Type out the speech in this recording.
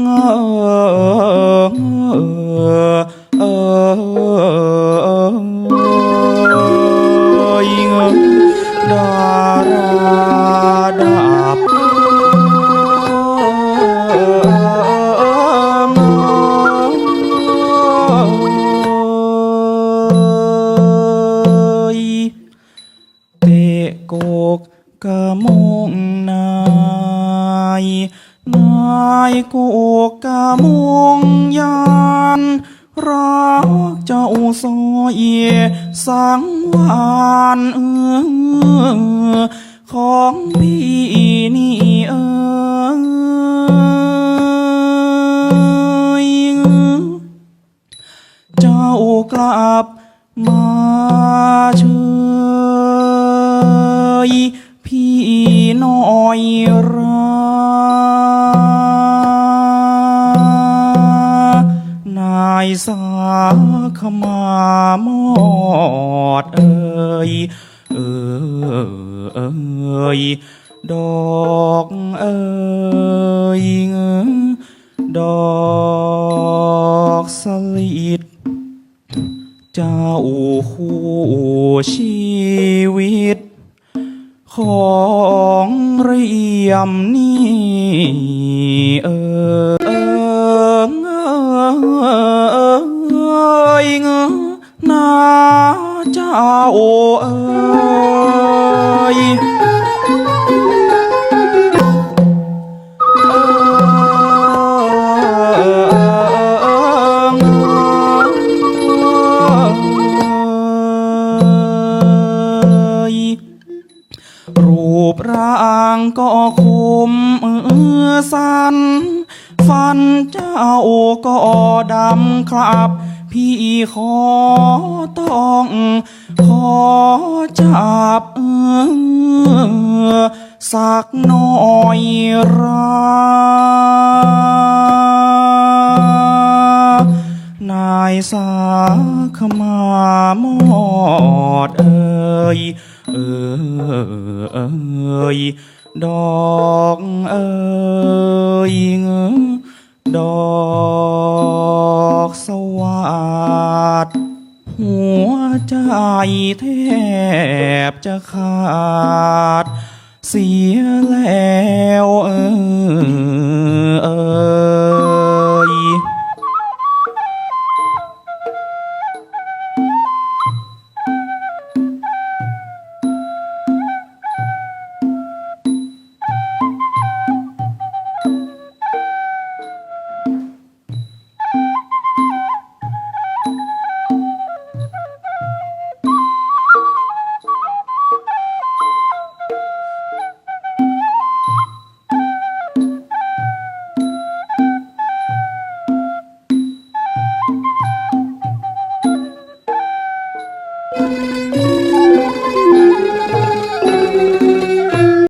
เงา นายโกกกะมงยานรักเจ้าซอยสังวานเออของพี่นี่เอยเจ้ากลับมาเฉยพี่น้อยรักายสาขมามอดเอ่ยเอ่ยดอกเอ่ยดอกสลิดเจ้าคู่ชีวิต ของเรียมนี่เออ เจ้าเอยรูปร่างก็คมเออสัน ฟันเจ้าก็ดำครับ พี่ขอต้อง ขอจับเออสักหน่อยรักนายสาขมามอดเอ่ยเอ่ยดอกเอ่ยดอก แทบจะขาดเสีย